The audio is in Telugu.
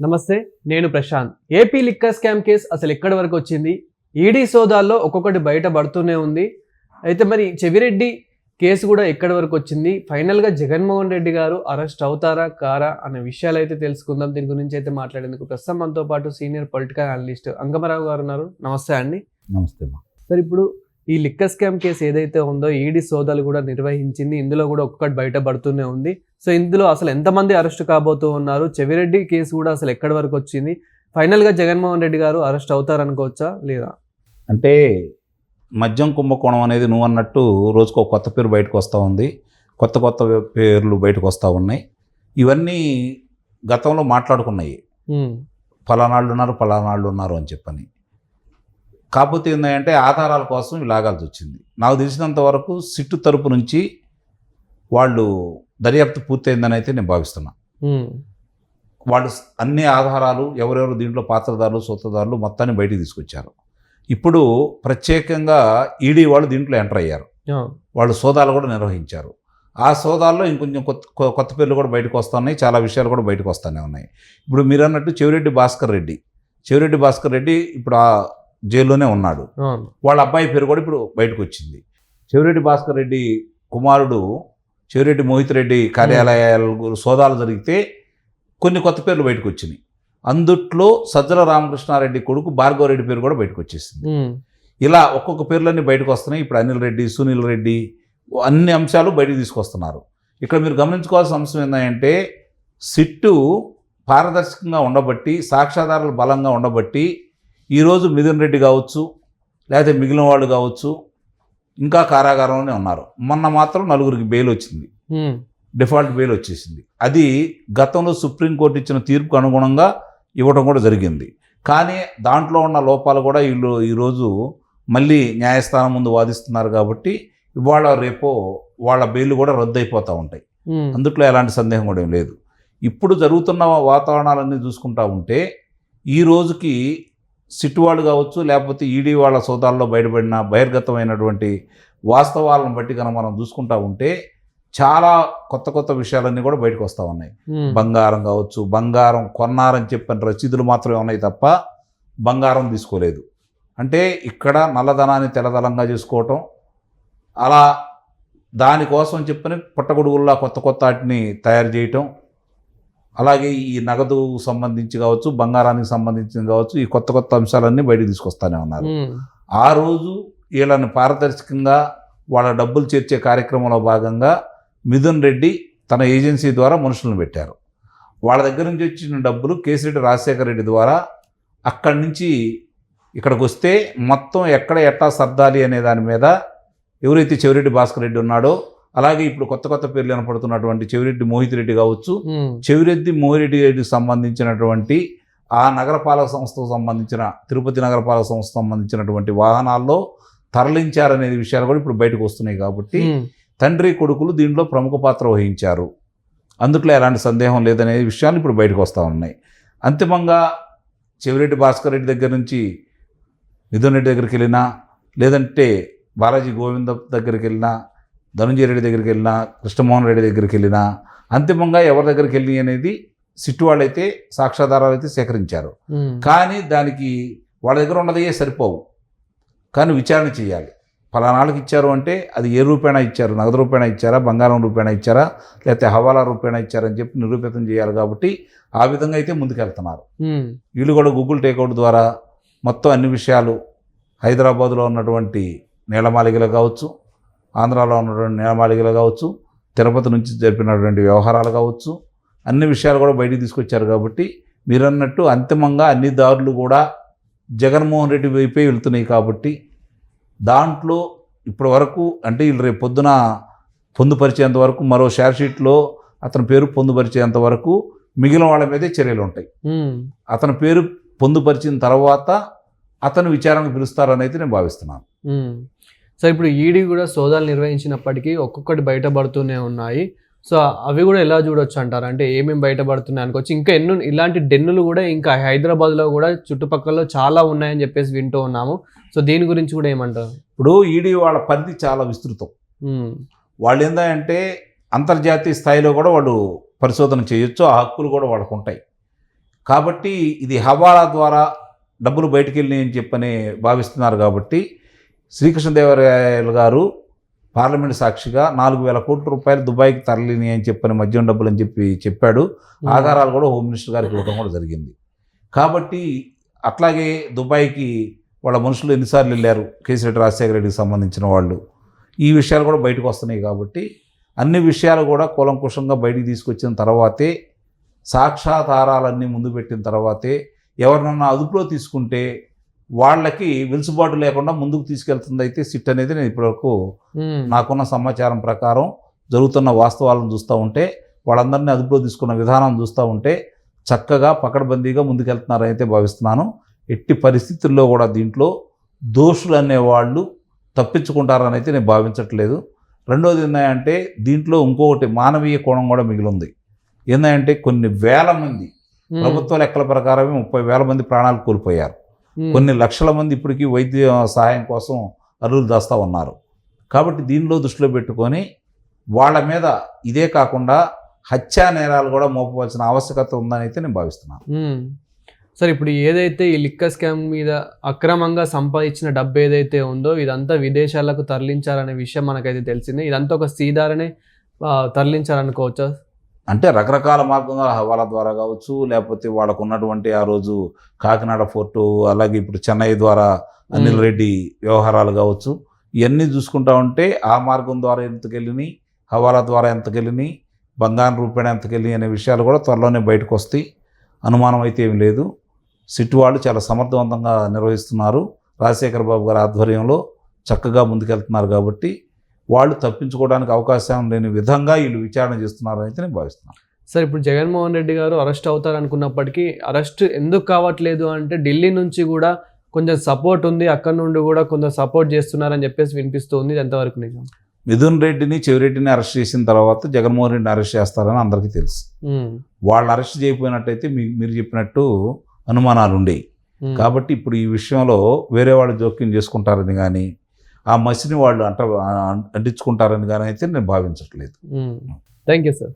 నమస్తే నేను Prashanth. AP liquor scam case అసలు ఎక్కడి వరకు వచ్చింది? ఈడీ సోదాల్లో ఒక్కొక్కటి బయటపడుతూనే ఉంది. అయితే మరి చెవిరెడ్డి కేసు కూడా ఎక్కడి వరకు వచ్చింది? ఫైనల్గా జగన్మోహన్ రెడ్డి గారు అరెస్ట్ అవుతారా కారా అనే విషయాలు అయితే తెలుసుకుందాం. దీని గురించి అయితే మాట్లాడేందుకు ప్రస్తుతం మనతో పాటు సీనియర్ పొలిటికల్ అనలిస్ట్ అంగమరావు గారు ఉన్నారు. నమస్తే అండి. నమస్తే సార్ ఇప్పుడు ఈ లిక్కర్ స్కామ్ కేసు ఏదైతే ఉందో ఈడీ సోదాలు కూడా నిర్వహించింది. ఇందులో కూడా ఒక్కొక్కటి బయటపడుతూనే ఉంది. సో ఇందులో అసలు ఎంతమంది అరెస్ట్ కాబోతూ ఉన్నారు? చెవిరెడ్డి కేసు కూడా అసలు ఎక్కడి వరకు వచ్చింది? ఫైనల్గా జగన్మోహన్ రెడ్డి గారు అరెస్ట్ అవుతారనుకోవచ్చా లేదా? అంటే మద్యం కుంభకోణం అనేది నువ్వు అన్నట్టు రోజుకో కొత్త పేరు బయటకు వస్తూ ఉంది. కొత్త కొత్త పేర్లు బయటకు వస్తూ ఉన్నాయి. ఇవన్నీ గతంలో మాట్లాడుకున్నాయి. ఉమ్, ఫలానాళ్ళు ఉన్నారు ఫలానాళ్ళు ఉన్నారు అని చెప్పని. కాకపోతే ఏంటంటే ఆధారాల కోసం లాగాల్సి వచ్చింది. నాకు తెలిసినంత వరకు సిట్టు తరపు నుంచి వాళ్ళు దర్యాప్తు పూర్తయిందని అయితే నేను భావిస్తున్నా. వాళ్ళు అన్ని ఆధారాలు ఎవరెవరు దీంట్లో పాత్రదారులు సూత్రధారులు మొత్తాన్ని బయటికి తీసుకొచ్చారు. ఇప్పుడు ప్రత్యేకంగా ఈడీ వాళ్ళు దీంట్లో ఎంటర్ అయ్యారు. వాళ్ళు సోదాలు కూడా నిర్వహించారు. ఆ సోదాల్లో ఇంకొంచెం కొత్త కొత్త పేర్లు కూడా బయటకు వస్తున్నాయి. చాలా విషయాలు కూడా బయటకు వస్తూనే ఉన్నాయి. ఇప్పుడు మీరు అన్నట్టు చెవిరెడ్డి భాస్కర్ రెడ్డి. చెవిరెడ్డి భాస్కర్ రెడ్డి ఇప్పుడు ఆ జైల్లోనే ఉన్నాడు. వాళ్ళ అబ్బాయి పేరు కూడా ఇప్పుడు బయటకు వచ్చింది చెవిరెడ్డి భాస్కర్ రెడ్డి కుమారుడు చెవిరెడ్డి మోహిత్ రెడ్డి కార్యాలయాలు సోదాలు జరిగితే కొన్ని కొత్త పేర్లు బయటకు వచ్చినాయి అందుట్లో సజ్జల రామకృష్ణారెడ్డి కొడుకు భార్గవరెడ్డి పేరు కూడా బయటకు వచ్చేసింది ఇలా ఒక్కొక్క పేర్లన్నీ బయటకు వస్తున్నాయి ఇప్పుడు అనిల్ రెడ్డి సునీల్ రెడ్డి అన్ని అంశాలు బయటకు తీసుకొస్తున్నారు. ఇక్కడ మీరు గమనించుకోవాల్సిన అంశం ఏంటంటే సిట్టు పారదర్శకంగా ఉండబట్టి సాక్ష్యాధారాలు బలంగా ఉండబట్టి ఈరోజు మిథున్ రెడ్డి కావచ్చు లేకపోతే మిగిలిన వాళ్ళు కావచ్చు ఇంకా కారాగారంలోనే ఉన్నారు. మొన్న మాత్రం నలుగురికి బెయిల్ వచ్చింది. డిఫాల్ట్ బెయిల్ వచ్చేసింది. అది గతంలో సుప్రీంకోర్టు ఇచ్చిన తీర్పుకు అనుగుణంగా ఇవ్వడం కూడా జరిగింది. కానీ దాంట్లో ఉన్న లోపాలు కూడా వీళ్ళు ఈరోజు మళ్ళీ న్యాయస్థానం ముందు వాదిస్తున్నారు కాబట్టి ఇవాళ రేపో వాళ్ళ బెయిల్ కూడా రద్దు అయిపోతూ ఉంటాయి. అందుట్లో ఎలాంటి సందేహం కూడా ఏం లేదు. ఇప్పుడు జరుగుతున్న వాతావరణాలన్నీ చూసుకుంటా ఉంటే ఈ రోజుకి సిట్ వాళ్ళు కావచ్చు లేకపోతే ఈడీ వాళ్ళ సోదాల్లో బయటపడిన బహిర్గతమైనటువంటి వాస్తవాలను బట్టి కనుక మనం చూసుకుంటా ఉంటే చాలా కొత్త కొత్త విషయాలన్నీ కూడా బయటకు వస్తూ ఉన్నాయి. బంగారం కావచ్చు బంగారం కొన్నారని చెప్పిన రసీదులు మాత్రమే ఉన్నాయి తప్ప బంగారం తీసుకోలేదు. అంటే ఇక్కడ నల్లధనాన్ని తెల్లదనంగా చేసుకోవటం అలా దానికోసం చెప్పని పుట్టగొడుగుల్లా కొత్త కొత్త వాటిని తయారు చేయటం అలాగే ఈ నగదు సంబంధించి కావచ్చు బంగారానికి సంబంధించి కావచ్చు ఈ కొత్త కొత్త అంశాలన్నీ బయటకు తీసుకొస్తానే ఉన్నారు. ఆ రోజు వీళ్ళని పారదర్శకంగా వాళ్ళ డబ్బులు చేర్చే కార్యక్రమంలో భాగంగా మిథున్ రెడ్డి తన ఏజెన్సీ ద్వారా మనుషులను పెట్టారు. వాళ్ళ దగ్గర నుంచి వచ్చిన డబ్బులు కేసిరెడ్డి రాజశేఖర రెడ్డి ద్వారా అక్కడి నుంచి ఇక్కడికి వస్తే మొత్తం ఎక్కడ ఎట్టా సర్దాలి అనే దాని మీద ఎవరైతే చెవిరెడ్డి భాస్కర్ రెడ్డి ఉన్నాడో అలాగే ఇప్పుడు కొత్త కొత్త పేర్లు వినపడుతున్నటువంటి చెవిరెడ్డి మోహిత్ రెడ్డి కావచ్చు చెవిరెడ్డి మోహిరెడ్డి రెడ్డికి సంబంధించినటువంటి ఆ నగరపాలక సంస్థకు సంబంధించిన తిరుపతి నగరపాలక సంస్థకు సంబంధించినటువంటి వాహనాల్లో తరలించారనే విషయాలు కూడా ఇప్పుడు బయటకు వస్తున్నాయి కాబట్టి తండ్రి కొడుకులు దీంట్లో ప్రముఖ పాత్ర వహించారు. అందుట్లో ఎలాంటి సందేహం లేదనే విషయాలు ఇప్పుడు బయటకు వస్తూ ఉన్నాయి. అంతిమంగా చెవిరెడ్డి భాస్కర్ రెడ్డి దగ్గర నుంచి మిథున్ రెడ్డి దగ్గరికి వెళ్ళినా లేదంటే బాలాజీ గోవింద దగ్గరికి వెళ్ళినా ధనుంజయ రెడ్డి దగ్గరికి వెళ్ళినా కృష్ణమోహన్ రెడ్డి దగ్గరికి వెళ్ళినా అంతిమంగా ఎవరి దగ్గరికి వెళ్ళి అనేది సిట్టు వాళ్ళైతే సాక్ష్యాధారాలు అయితే సేకరించారు. కానీ దానికి వాళ్ళ దగ్గర ఉన్నదే సరిపోవు. కానీ విచారణ చేయాలి. ఫలానాళ్ళకి ఇచ్చారు అంటే అది ఏ రూపేణా ఇచ్చారు? నగదు రూపేణా ఇచ్చారా? బంగారం రూపేణా ఇచ్చారా? లేకపోతే హవాలా రూపేణా ఇచ్చారని చెప్పి నిరూపితం చేయాలి కాబట్టి ఆ విధంగా అయితే ముందుకెళ్తున్నారు. వీళ్ళు కూడా గూగుల్ టేక్అవుట్ ద్వారా మొత్తం అన్ని విషయాలు హైదరాబాద్లో ఉన్నటువంటి నీలమాలిగలు కావచ్చు ఆంధ్రాలో ఉన్నటువంటి నీలమాలిగలు కావచ్చు తిరుపతి నుంచి జరిపినటువంటి వ్యవహారాలు కావచ్చు అన్ని విషయాలు కూడా బయటికి తీసుకొచ్చారు కాబట్టి మీరన్నట్టు అంతిమంగా అన్ని దారులు కూడా జగన్మోహన్ రెడ్డి వైపే వెళ్తున్నాయి కాబట్టి దాంట్లో ఇప్పటి వరకు అంటే వీళ్ళు రేపు పొద్దున పొందుపరిచేంత వరకు మరో షేర్ షీట్లో అతని పేరు పొందుపరిచేంత వరకు మిగిలిన వాళ్ళ మీదే చర్యలు ఉంటాయి. అతని పేరు పొందుపరిచిన తర్వాత అతను విచారణకు పిలుస్తారని అయితే నేను భావిస్తున్నాను. సో ఇప్పుడు ఈడీ కూడా సోదాలు నిర్వహించినప్పటికీ ఒక్కొక్కటి బయటపడుతూనే ఉన్నాయి. సో అవి కూడా ఎలా చూడొచ్చు అంటారు? అంటే ఏమేమి బయటపడుతున్నాయి అనుకోవచ్చు. ఇంకా ఎన్నో ఇలాంటి డెన్నులు కూడా ఇంకా హైదరాబాద్లో కూడా చుట్టుపక్కల చాలా ఉన్నాయని చెప్పేసి వింటూ ఉన్నాము. సో దీని గురించి కూడా ఏమంటారు? ఇప్పుడు ఈడీ వాళ్ళ పరిధి చాలా విస్తృతం. వాళ్ళు ఏంటంటే అంతర్జాతీయ స్థాయిలో కూడా వాళ్ళు పరిశోధన చేయొచ్చు. ఆ హక్కులు కూడా వాళ్ళకు ఉంటాయి. కాబట్టి ఇది హవాలా ద్వారా డబ్బులు బయటికి వెళ్ళి అని చెప్పని భావిస్తున్నారు కాబట్టి శ్రీకృష్ణదేవరాయలు గారు పార్లమెంట్ సాక్షిగా నాలుగు వేల కోట్ల రూపాయలు దుబాయ్కి తరలిని అని చెప్పని మద్యం డబ్బులు అని చెప్పి చెప్పాడు. ఆధారాలు కూడా హోమ్ మినిస్టర్ గారికి ఇవ్వడం కూడా జరిగింది. కాబట్టి అట్లాగే దుబాయ్కి వాళ్ళ మనుషులు ఎన్నిసార్లు వెళ్ళారు? కేసీరెడ్డి రాజశేఖర రెడ్డికి సంబంధించిన వాళ్ళు. ఈ విషయాలు కూడా బయటకు వస్తున్నాయి కాబట్టి అన్ని విషయాలు కూడా కూలంకుషంగా బయటికి తీసుకొచ్చిన తర్వాతే సాక్షాధారాలన్నీ ముందు పెట్టిన తర్వాతే ఎవరినన్నా అదుపులో తీసుకుంటే వాళ్ళకి వెలుసుబాటు లేకుండా ముందుకు తీసుకెళ్తుంది అయితే సిట్ అనేది నేను ఇప్పటివరకు. నాకున్న సమాచారం ప్రకారం జరుగుతున్న వాస్తవాలను చూస్తూ ఉంటే వాళ్ళందరినీ అదుపులో తీసుకున్న విధానం చూస్తూ ఉంటే చక్కగా పకడ్బందీగా ముందుకెళ్తున్నారని అయితే భావిస్తున్నాను ఎట్టి పరిస్థితుల్లో కూడా దీంట్లో దోషులు అనేవాళ్ళు తప్పించుకుంటారని అయితే నేను భావించట్లేదు రెండోది ఏంటంటే దీంట్లో ఇంకొకటి మానవీయ కోణం కూడా మిగిలింది ఏంటంటే కొన్ని వేల మంది. ప్రభుత్వ లెక్కల ప్రకారమే ముప్పై వేల మంది ప్రాణాలు కోల్పోయారు. కొన్ని లక్షల మంది ఇప్పటికీ వైద్య సహాయం కోసం అరువులు దాస్తూ ఉన్నారు. కాబట్టి దీనిలో దృష్టిలో పెట్టుకొని వాళ్ళ మీద ఇదే కాకుండా హత్యా నేరాలు కూడా మోపవలసిన ఆవశ్యకత ఉందని అయితే నేను భావిస్తున్నాను. సార్ ఇప్పుడు ఏదైతే ఈ లిక్కర్ స్కామ్ మీద అక్రమంగా సంపాదించిన డబ్బు ఏదైతే ఉందో ఇదంతా విదేశాలకు తరలించారనే విషయం మనకైతే తెలిసిందే. ఇదంతా ఒక సీదారనే ఆ, తరలించారనుకోవచ్చా అంటే రకరకాల మార్గంగా హవాలా ద్వారా కావచ్చు లేకపోతే వాళ్ళకు ఉన్నటువంటి ఆ రోజు కాకినాడ ఫోర్టు అలాగే ఇప్పుడు చెన్నై ద్వారా అనిల్. రెడ్డి వ్యవహారాలు కావచ్చు ఇవన్నీ చూసుకుంటా ఉంటే ఆ మార్గం ద్వారా ఎంతకెళ్ళినాయి హవాలా ద్వారా ఎంతకెళ్ళినాయి బంగారం రూపాయలు ఎంతకెళ్ళి అనే విషయాలు కూడా త్వరలోనే బయటకు వస్తాయి అనుమానం అయితే ఏమి లేదు. సిట్ వాళ్ళు చాలా సమర్థవంతంగా నిర్వహిస్తున్నారు. రాజశేఖర బాబు గారి ఆధ్వర్యంలో చక్కగా ముందుకెళ్తున్నారు కాబట్టి వాళ్ళు తప్పించుకోవడానికి అవకాశం లేని విధంగా వీళ్ళు విచారణ చేస్తున్నారని అయితే నేను భావిస్తున్నాను. సార్ ఇప్పుడు జగన్మోహన్ రెడ్డి గారు అరెస్ట్ అవుతారు అనుకున్నప్పటికీ అరెస్ట్ ఎందుకు కావట్లేదు అంటే ఢిల్లీ నుంచి కూడా కొంచెం సపోర్ట్ ఉంది అక్కడ నుండి కూడా కొంచెం సపోర్ట్ చేస్తున్నారని చెప్పేసి వినిపిస్తుంది. ఇది ఎంతవరకు నిజం? మిథున్ రెడ్డిని చెవిరెడ్డిని అరెస్ట్ చేసిన తర్వాత జగన్మోహన్ రెడ్డిని అరెస్ట్ చేస్తారని అందరికీ తెలుసు. వాళ్ళు అరెస్ట్ చేయకపోయినట్టయితే మీరు చెప్పినట్టు అనుమానాలు ఉండేవి. కాబట్టి ఇప్పుడు ఈ విషయంలో వేరే వాళ్ళు జోక్యం చేసుకుంటారని కానీ ఆ మసిని వాళ్ళు అంట అంటించుకుంటారని కానీ అయితే నేను భావించట్లేదు. Thank you sir.